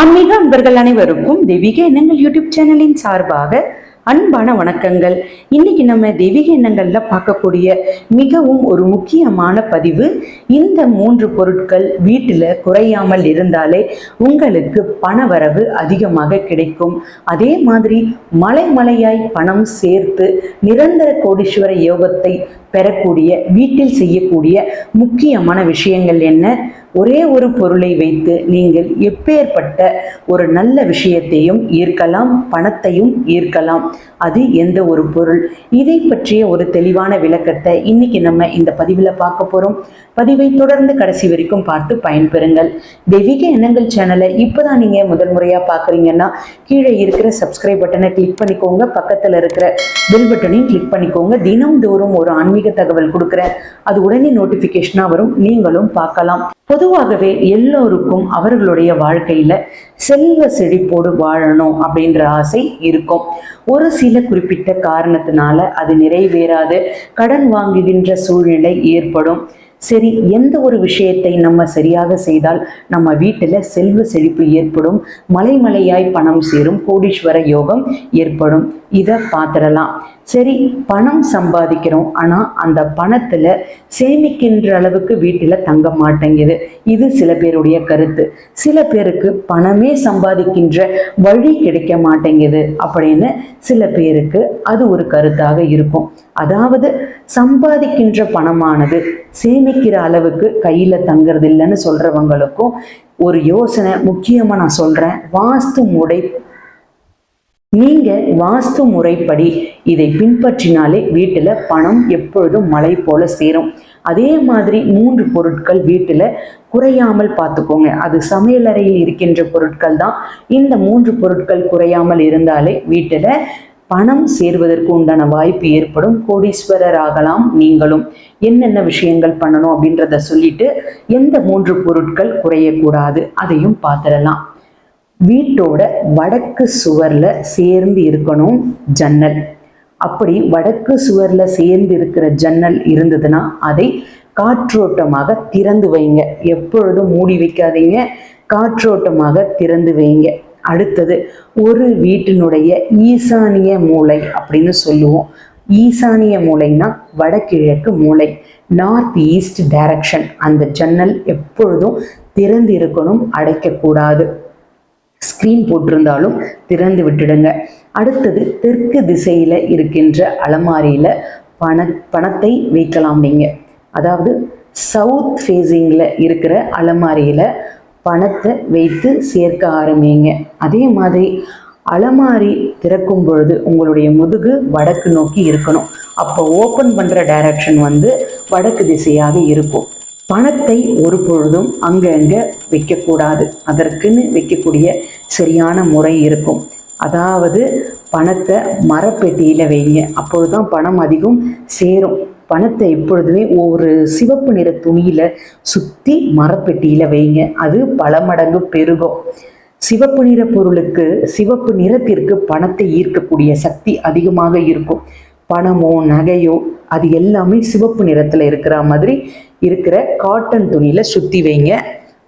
ஆன்மீக அன்பர்கள் அனைவருக்கும் தெய்வீக எண்ணங்கள் யூடியூப் சேனலின் சார்பாக அன்பான வணக்கங்கள். இன்னைக்கு நம்ம தெய்வீக எண்ணங்கள்ல பார்க்கக்கூடிய மிகவும் ஒரு முக்கியமான பதிவு இந்த மூன்று பொருட்கள் வீட்டில் குறையாமல் இருந்தாலே உங்களுக்கு பணவரவு அதிகமாக கிடைக்கும். அதே மாதிரி மலை மலையாய் பணம் சேர்த்து நிரந்தர கோடீஸ்வர யோகத்தை பெறக்கூடிய வீட்டில் செய்யக்கூடிய முக்கியமான விஷயங்கள் என்ன? ஒரே ஒரு பொருளை வைத்து நீங்கள் எப்பேற்பட்ட ஒரு நல்ல விஷயத்தையும் ஈர்க்கலாம் பணத்தையும் ஈர்க்கலாம். அது எந்த ஒரு பொருள்? இதை பற்றிய ஒரு தெளிவான விளக்கத்தை இன்னைக்கு நம்ம இந்த பதிவில் பார்க்க போகிறோம் பதிவை தொடர்ந்து கடைசி வரைக்கும் பார்த்து பயன்பெறுங்கள். தெய்வீக எண்ணங்கள் சேனலை இப்போதான் நீங்க முதல் முறையா பார்க்குறீங்கன்னா கீழே இருக்கிற சப்ஸ்கிரைப் பட்டனை கிளிக் பண்ணிக்கோங்க. பக்கத்தில் இருக்கிற பெல் பட்டனையும் கிளிக் பண்ணிக்கோங்க. தினம்தோறும் ஒரு ஆன்மீக தகவல் கொடுக்குறேன். அது உடனே நோட்டிஃபிகேஷனாக வரும். நீங்களும் பார்க்கலாம். பொதுவாகவே எல்லோருக்கும் அவர்களுடைய வாழ்க்கையில செல்வ செழிப்போடு வாழணும் அப்படின்ற ஆசை இருக்கும். ஒரு சில குறிப்பிட்ட காரணத்தினால அது நிறைவேறாது. கடன் வாங்குகின்ற சூழ்நிலை ஏற்படும். சரி எந்த ஒரு விஷயத்தை நம்ம சரியாக செய்தால் நம்ம வீட்டில் செல்வ செழிப்பு ஏற்படும் மலைமலையாய் பணம் சேரும் கோடீஸ்வர யோகம் ஏற்படும். இதை பார்த்துடலாம். சரி பணம் சம்பாதிக்கிறோம். ஆனால் அந்த பணத்தில் சேமிக்கின்ற அளவுக்கு வீட்டில் தங்க மாட்டேங்குது. இது சில பேருடைய கருத்து. சில பேருக்கு பணமே சம்பாதிக்கின்ற வழி கிடைக்க மாட்டேங்குது அப்படின்னு சில பேருக்கு அது ஒரு கருத்தாக இருக்கும். அதாவது சம்பாதிக்கின்ற பணமானது சேமிக்கிற அளவுக்கு கையில் தங்குறது இல்லைன்னு சொல்கிறவங்களுக்கும் ஒரு யோசனை முக்கியமாக நான் சொல்கிறேன் வாஸ்து முறை நீங்கள் வாஸ்து முறைப்படி இதை பின்பற்றினாலே வீட்டில் பணம் எப்பொழுதும் மழை போல சேரும். அதே மாதிரி மூன்று பொருட்கள் வீட்டில் குறையாமல் பார்த்துக்கோங்க. அது சமையலறையில் இருக்கின்ற பொருட்கள் தான். இந்த மூன்று பொருட்கள் குறையாமல் இருந்தாலே வீட்டில் பணம் சேர்வதற்கு உண்டான வாய்ப்பு ஏற்படும். கோடீஸ்வரர் ஆகலாம் நீங்களும். என்னென்ன விஷயங்கள் பண்ணணும் அப்படின்றத சொல்லிட்டு எந்த மூன்று பொருட்கள் குறையக்கூடாது அதையும் பார்த்துடலாம். வீட்டோட வடக்கு சுவர்ல சேர்ந்து இருக்கணும் ஜன்னல். அப்படி வடக்கு சுவர்ல சேர்ந்து இருக்கிற ஜன்னல் இருந்ததுன்னா அதை காற்றோட்டமாக திறந்து வைங்க. எப்பொழுதும் மூடி வைக்காதீங்க. காற்றோட்டமாக திறந்து வைங்க. அடுத்தது ஒரு வீட்டினுடைய ஈசானிய மூலை அப்படின்னு சொல்லுவோம். ஈசானிய மூலைன்னா வடகிழக்கு மூலை நார்த் ஈஸ்ட் டைரக்ஷன் அந்த ஜன்னல் எப்பொழுதும் திறந்து இருக்கணும் அடைக்கக்கூடாது. ஸ்க்ரீன் போட்டிருந்தாலும் திறந்து விட்டுடுங்க. அடுத்தது தெற்கு திசையில் இருக்கின்ற அலமாரியில் பண பணத்தை வைக்கலாம் நீங்கள் அதாவது சவுத் ஃபேஸிங்கில் இருக்கிற அலமாரியில் பணத்தை வைத்து சேர்க்க ஆரம்பிங்க. அதே மாதிரி அலமாரி திறக்கும் பொழுது உங்களுடைய முதுகு வடக்கு நோக்கி இருக்கணும். அப்போ ஓப்பன் பண்ணுற டைரக்ஷன் வந்து வடக்கு திசையாக இருக்கும். பணத்தை ஒரு பொழுதும் அங்கங்கே வைக்கக்கூடாது. அதற்குன்னு வைக்கக்கூடிய சரியான முறை இருக்கும். அதாவது பணத்தை மரப்பெட்டியில் வைங்க. அப்பொழுதுதான் பணம் அதிகம் சேரும். பணத்தை எப்பொழுதுமே ஒரு சிவப்பு நிற துணியில் சுற்றி மரப்பெட்டியில் வைங்க. அது பல மடங்கு பெருகும். சிவப்பு நிற பொருளுக்கு சிவப்பு நிறத்திற்கு பணத்தை ஈர்க்கக்கூடிய சக்தி அதிகமாக இருக்கும். பணமோ நகையோ அது எல்லாமே சிவப்பு நிறத்தில் இருக்கிற மாதிரி இருக்கிற காட்டன் துணியில் சுற்றி வைங்க.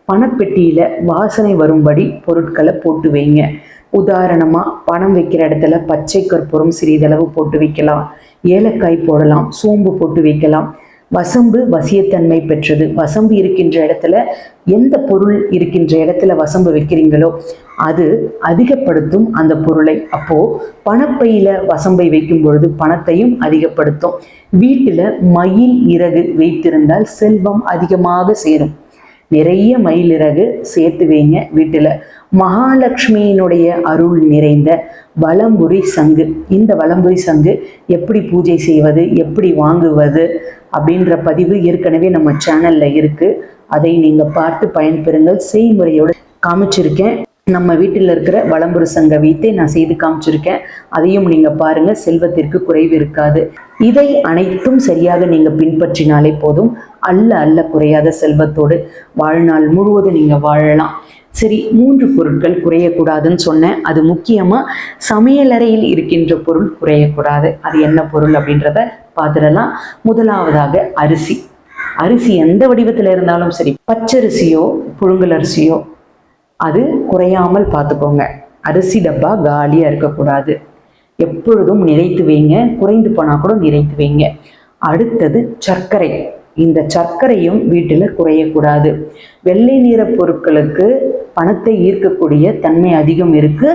பணப்பெட்டியில் வாசனை வரும்படி பொருட்களை போட்டு வைங்க. உதாரணமாக பணம் வைக்கிற இடத்துல பச்சை கற்பூரம் சிறிதளவு போட்டு வைக்கலாம். ஏலக்காய் போடலாம் சோம்பு போட்டு வைக்கலாம். வசம்பு வசியத்தன்மை பெற்றது. வசம்பு இருக்கின்ற இடத்துல எந்த பொருள் இருக்கின்ற இடத்துல வசம்பு வைக்கிறீங்களோ அது அதிகப்படுத்தும் அந்த பொருளை. அப்போ பணப்பையில வசம்பை வைக்கும் பொழுது பணத்தையும் அதிகப்படுத்தும். வீட்டில் மயில் இறகு வைத்திருந்தால் செல்வம் அதிகமாக சேரும். நிறைய மயில் இறகு சேர்த்து வைங்க வீட்டில். மகாலட்சுமியினுடைய அருள் நிறைந்த வலம்புரி சங்கு. இந்த வலம்புரி சங்கு எப்படி பூஜை செய்வது எப்படி வாங்குவது அப்படின்ற பதிவு ஏற்கனவே நம்ம சேனலில் இருக்குது அதை நீங்கள் பார்த்து பயன்பெறுங்கள். செய்முறையோடு காமிச்சிருக்கேன். நம்ம வீட்டில் இருக்கிற வளம்புரு சங்க வீட்டை நான் செய்து காமிச்சிருக்கேன். அதையும் நீங்கள் பாருங்கள் செல்வத்திற்கு குறைவு இருக்காது. இதை அனைத்தும் சரியாக நீங்கள் பின்பற்றினாலே போதும். அல்ல அல்ல குறையாத செல்வத்தோடு வாழ்நாள் முழுவதும் நீங்கள் வாழலாம். சரி மூன்று பொருட்கள் குறையக்கூடாதுன்னு சொன்னேன். அது முக்கியமாக சமையலறையில் இருக்கின்ற பொருள் குறையக்கூடாது. அது என்ன பொருள் அப்படின்றத பார்த்துடலாம். முதலாவதாக அரிசி. அரிசி எந்த வடிவத்தில் இருந்தாலும் சரி பச்சரிசியோ புழுங்கல் அரிசியோ அது குறையாமல் பார்த்துக்கோங்க. அரிசி டப்பா காலியாக இருக்கக்கூடாது. எப்பொழுதும் நிறைத்து வைங்க. குறைந்து போனால் கூட நிறைத்து வைங்க. அடுத்தது சர்க்கரை. இந்த சர்க்கரையும் வீட்டில் குறையக்கூடாது. வெள்ளை நிற பொருட்களுக்கு பணத்தை ஈர்க்கக்கூடிய தன்மை அதிகம் இருக்கு.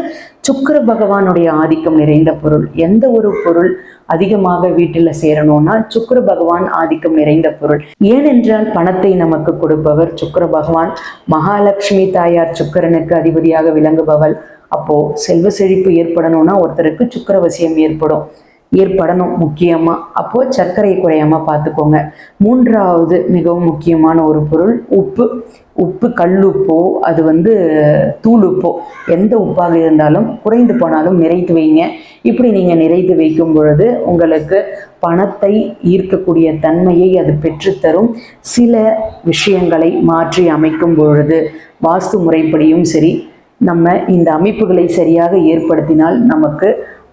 சுக்கிர பகவானுடைய ஆதிக்கம் நிறைந்த பொருள். எந்த ஒரு பொருள் அதிகமாக வீட்டில் சேரணும்னா சுக்கர பகவான் ஆதிக்கம் நிறைந்த பொருள். ஏனென்றால் பணத்தை நமக்கு கொடுப்பவர் சுக்கர பகவான். மகாலட்சுமி தாயார் சுக்கிரனுக்கு அதிபதியாக விளங்குபவள். அப்போ செல்வ செழிப்பு ஏற்படணும்னா ஒருத்தருக்கு சுக்கிரவசியம் ஏற்படும். ஏற்படணும் முக்கியமாக அப்போது சர்க்கரை குறையாம பார்த்துக்கோங்க. மூன்றாவது மிகவும் முக்கியமான ஒரு பொருள் உப்பு. உப்பு கல்லுப்போ அது வந்து தூளுப்போ. எந்த உப்பாக இருந்தாலும் குறைந்து போனாலும் நிறைத்து வைங்க. இப்படி நீங்கள் நிறைத்து வைக்கும் பொழுது உங்களுக்கு பணத்தை ஈர்க்கக்கூடிய தன்மையை அது பெற்றுத்தரும். சில விஷயங்களை மாற்றி அமைக்கும் பொழுது வாஸ்து முறைப்படியும் சரி நம்ம இந்த அமைப்புகளை சரியாக ஏற்படுத்தினால் நமக்கு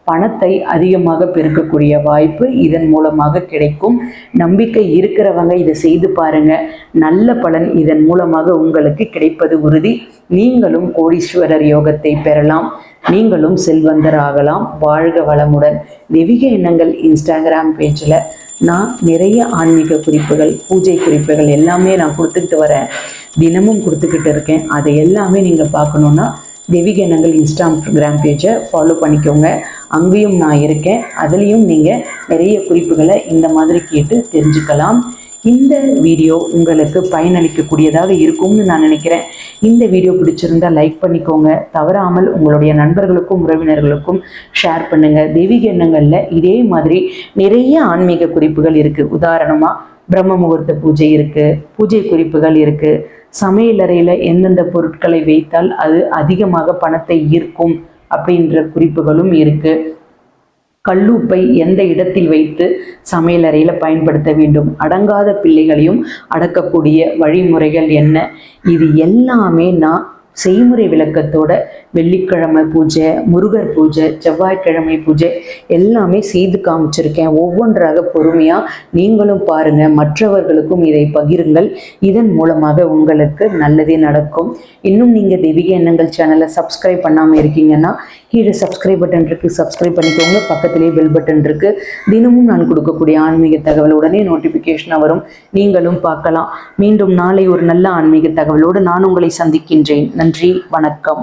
பணத்தை அதிகமாக பெருக்கக்கூடிய வாய்ப்பு இதன் மூலமாக கிடைக்கும். நம்பிக்கை இருக்கிறவங்க இதை செய்து பாருங்க. நல்ல பலன் இதன் மூலமாக உங்களுக்கு கிடைப்பது உறுதி. நீங்களும் கோடீஸ்வரர் யோகத்தை பெறலாம். நீங்களும் செல்வந்தர் ஆகலாம் வாழ்க வளமுடன். தெய்வீக எண்ணங்கள் இன்ஸ்டாகிராம் பேஜில். நான் நிறைய ஆன்மீக குறிப்புகள் பூஜை குறிப்புகள் எல்லாமே நான் கொடுத்துக்கிட்டு வரேன். தினமும் கொடுத்துக்கிட்டு இருக்கேன். அதை எல்லாமே நீங்கள் பார்க்கணுன்னா தெய்வீக எண்ணங்கள் இன்ஸ்டாகிராம் பேஜை ஃபாலோ பண்ணிக்கோங்க. அங்கேயும் நான் இருக்கேன். அதுலேயும் நீங்கள் நிறைய குறிப்புகளை இந்த மாதிரி கேட்டு தெரிஞ்சுக்கலாம். இந்த வீடியோ உங்களுக்கு பயனளிக்கக்கூடியதாக இருக்கும்னு நான் நினைக்கிறேன். இந்த வீடியோ பிடிச்சிருந்தா லைக் பண்ணிக்கோங்க. தவறாமல் உங்களுடைய நண்பர்களுக்கும் உறவினர்களுக்கும் ஷேர் பண்ணுங்கள் தெய்வீக எண்ணங்களில் இதே மாதிரி நிறைய ஆன்மீக குறிப்புகள் இருக்குது உதாரணமாக பிரம்ம முகூர்த்த பூஜை இருக்குது பூஜை குறிப்புகள் இருக்குது சமையலறையில் எந்தெந்த பொருட்களை வைத்தால் அது அதிகமாக பணத்தை ஈர்க்கும். அப்படின்ற குறிப்புகளும் இருக்குது கல்லூப்பை எந்த இடத்தில் வைத்து சமையலறையில் பயன்படுத்த வேண்டும்? அடங்காத பிள்ளைகளையும் அடக்கக்கூடிய வழிமுறைகள் என்ன? இது எல்லாமே நான் செய்முறை விளக்கத்தோட வெள்ளிக்கிழமை பூஜை முருகர் பூஜை செவ்வாய்க்கிழமை பூஜை எல்லாமே செய்து காமிச்சிருக்கேன். ஒவ்வொன்றாக பொறுமையாக நீங்களும் பாருங்கள் மற்றவர்களுக்கும் இதை பகிருங்கள். இதன் மூலமாக உங்களுக்கு நல்லதே நடக்கும். இன்னும் நீங்கள் தெய்வீக எண்ணங்கள் சேனலை சப்ஸ்கிரைப் பண்ணாமல் இருக்கீங்கன்னா கீழே சப்ஸ்கிரைப் பட்டன் இருக்குது சப்ஸ்கிரைப் பண்ணிக்கோங்க. பக்கத்துலேயே பெல் பட்டன் இருக்குது தினமும் நான் கொடுக்கக்கூடிய ஆன்மீக தகவல் உடனே நோட்டிஃபிகேஷனாக வரும். நீங்களும் பார்க்கலாம். மீண்டும் நாளை ஒரு நல்ல ஆன்மீக தகவலோடு நான் உங்களை சந்திக்கின்றேன். நன்றி வணக்கம்.